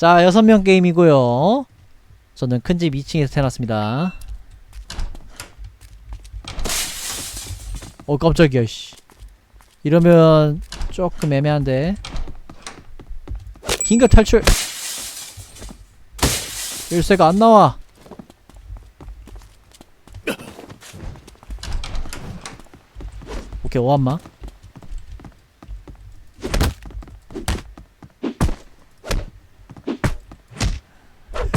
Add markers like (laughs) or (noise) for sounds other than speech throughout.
자 여섯 명 게임이고요. 저는 큰 집 2층에서 태어났습니다. 어 깜짝이야 씨. 이러면 조금 애매한데. 긴급 탈출. 열쇠가 안 나와. 오케이 오한마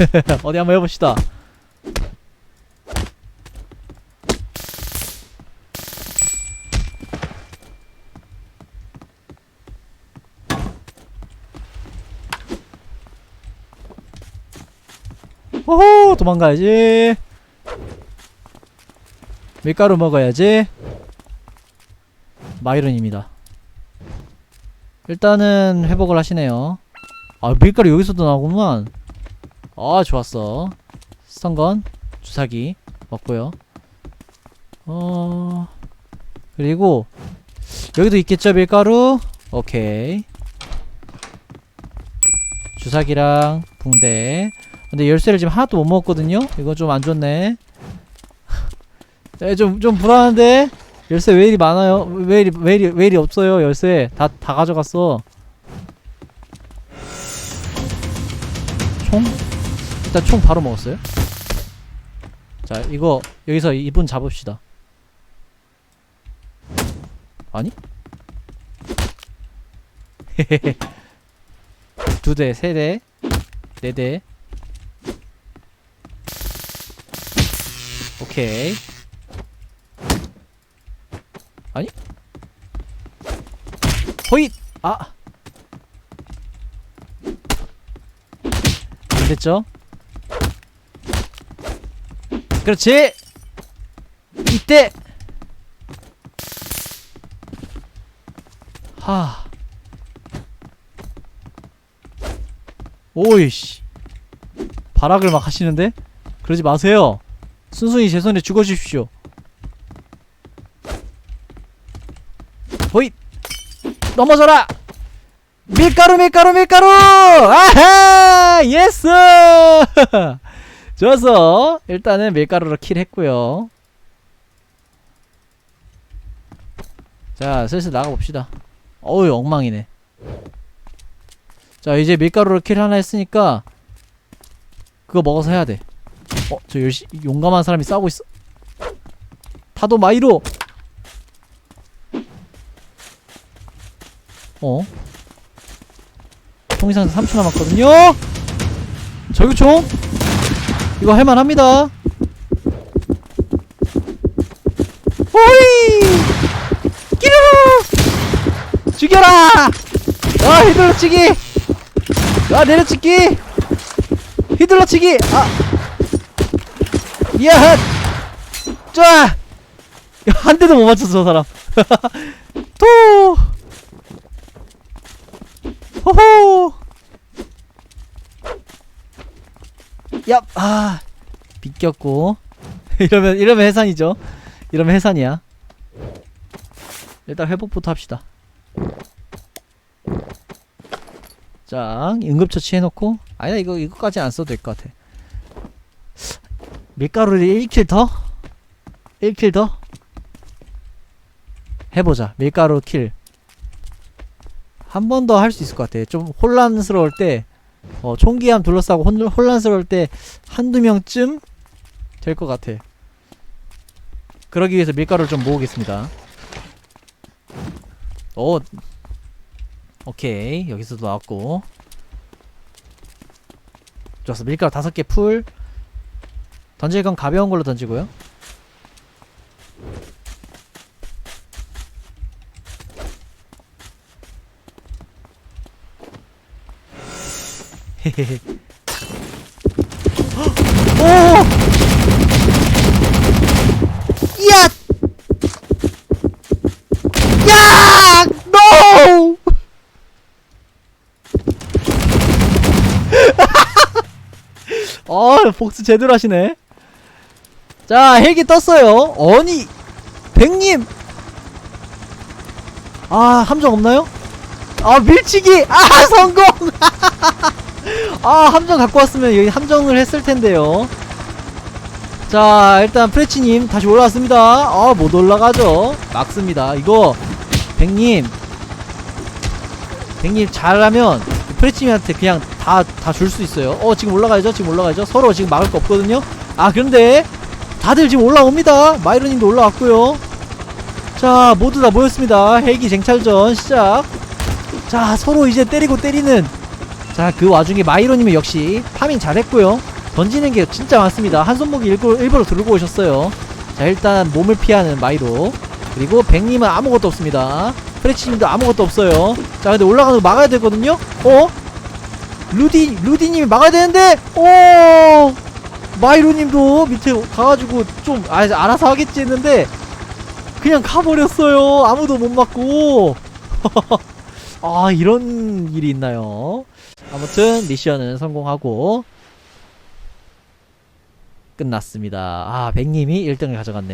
(laughs) 어디 한번 해봅시다. 호호 도망가야지. 밀가루 먹어야지. 마이론입니다. 일단은 회복을 하시네요. 아 밀가루 여기서도 나오구만 아 좋았어. 스턴건 주사기 먹고요. 어 그리고 여기도 있겠죠 밀가루? 오케이. 주사기랑 붕대. 근데 열쇠를 지금 하나도 못 먹었거든요? 이거 좀 안 좋네. (laughs) 좀, 좀 불안한데? 열쇠 왜 이리 많아요? 왜 이리 왜 이리 왜 이리 없어요 열쇠? 다 다 가져갔어. 총 일단 총 바로 먹었어요. 자, 이거 여기서 이분 잡읍시다. 아니? (laughs) 두 대, 세 대, 네 대. 오케이. 아니? 호잇! 아! 안 됐죠? 그렇지! 이때! 하. 오이씨. 발악을 막 하시는데? 그러지 마세요. 순순히 제 손에 죽어주십시오. 호잇! 넘어져라! 밀가루, 밀가루, 밀가루! 아하! 예스! (laughs) 좋았어. 일단은 밀가루로 킬했고요. 자, 슬슬 나가봅시다. 어우, 엉망이네. 자, 이제 밀가루로 킬 하나 했으니까 그거 먹어서 해야 돼. 어, 저 열시 용감한 사람이 싸우고 있어. 타도 마이로. 어? 총이상 3초 남았거든요. 저격총. 이거 할만합니다. 호이! 끼르르! 죽여라! 아, 휘둘러치기! 아, 내려치기! 휘둘러치기! 아! 야핫! 쫙! 야, (laughs) 한 대도 못 맞췄어, 저 사람. (laughs) 토! 호호! 얍! 아, 비꼈고. (laughs) 이러면, 이러면 해산이죠. 이러면 해산이야. 일단 회복부터 합시다. 자, 응급처치 해놓고. 아니다, 이거, 이거까지 안 써도 될 것 같아. 밀가루를 1킬 더? 1킬 더? 해보자. 밀가루 킬. 한 번 더 할 수 있을 것 같아. 좀 혼란스러울 때, 어, 총기함 둘러싸고 혼, 혼란스러울 때 한두 명쯤 될 것 같아. 그러기 위해서 밀가루를 좀 모으겠습니다. 오, 오케이. 여기서도 나왔고. 좋았어. 밀가루 다섯 개 풀. 던질 건 가벼운 걸로 던지고요. 오! (laughs) 야! 야! 노! (laughs) 어, 복수 제대로 하시네. 자, 헬기 떴어요. 아니, 백님! 아, 함정 없나요? 아, 밀치기! 아, 성공! (laughs) 아 함정 갖고 왔으면 여기 함정을 했을 텐데요. 자 일단 프레치님 다시 올라왔습니다. 아 못 올라가죠. 막습니다. 이거 백님 백님 잘하면 프레치님한테 그냥 다 다 줄 수 있어요. 어 지금 올라가야죠? 지금 올라가야죠? 서로 지금 막을 거 없거든요. 아 그런데 다들 지금 올라옵니다. 마이로님도 올라왔고요. 자 모두 다 모였습니다. 헬기 쟁찰전 시작. 자 서로 이제 때리고 때리는 자 그 와중에 마이로님은 역시 파밍 잘했고요. 던지는 게 진짜 많습니다. 한 손목이 일부러, 일부러 들고 오셨어요. 자 일단 몸을 피하는 마이로. 그리고 백님은 아무것도 없습니다. 프레치님도 아무것도 없어요. 자 근데 올라가는 거 막아야 되거든요? 어? 루디 루디님이 막아야 되는데? 오! 마이로님도 밑에 가가지고 좀 아, 알아서 하겠지 했는데 그냥 가버렸어요. 아무도 못 막고. (laughs) 아 이런 일이 있나요 아무튼 미션은 성공하고 끝났습니다. 아 백님이 1등을 가져갔네요